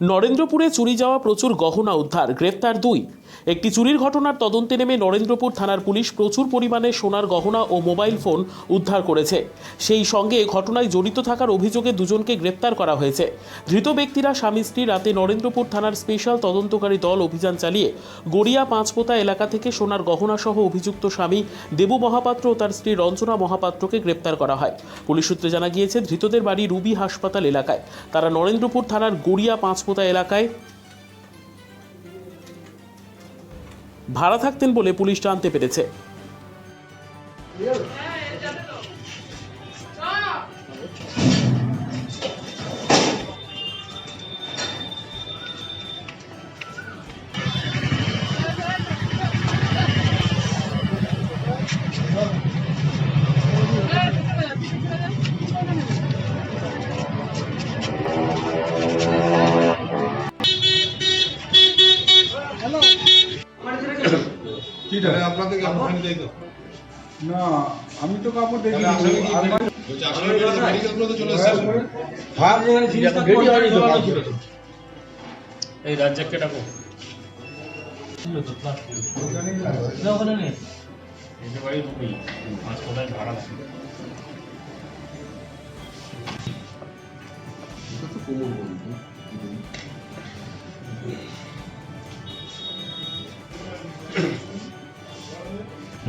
নরেন্দ্রপুরে চুরি যাওয়া প্রচুর গহনা উদ্ধার গ্রেপ্তার দুই। একটি চুরির ঘটনার তদন্তে নেমে নরেন্দ্রপুর থানার পুলিশ প্রচুর পরিমাণে সোনার গহনা ও মোবাইল ফোন উদ্ধার করেছে। সেই সঙ্গে ঘটনায় জড়িত থাকার অভিযোগে দুজনকে গ্রেপ্তার করা হয়েছে। ধৃত ব্যক্তিরা স্বামী স্ত্রী রাতে নরেন্দ্রপুর থানার স্পেশাল তদন্তকারী দল অভিযান চালিয়ে গড়িয়া পাঁচপোতা এলাকা থেকে সোনার গহনা সহ অভিযুক্ত স্বামী দেবু মহাপাত্র ও তার স্ত্রী রঞ্জনা মহাপাত্রকে গ্রেপ্তার করা হয়। পুলিশ সূত্রে জানা গিয়েছে, ধৃতদের বাড়ি রুবি হাসপাতাল এলাকায়। তারা নরেন্দ্রপুর থানার গড়িয়া পাঁচপোতা এলাকায়? ভাড়া থাকতেন বলে পুলিশ জানতে পেরেছে। আপনাদের তো? না আমি তো কাপড় দেখি তাহলে আসামি কি বলছে আসামি বলছে মেডিকেল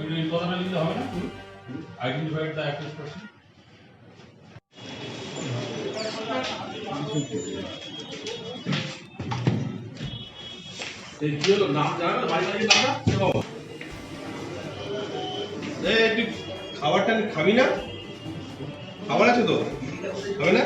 এই কথাটা লিখতে হবে না? আইডেন্টিফাইড দ্য অ্যাক্টিভ পার্সন এই কি হলো? নাম জানা না বাড়ি বাড়ি নাম এই তুই খাবারটা খাবি না? খাবার আছে তো? খাবে না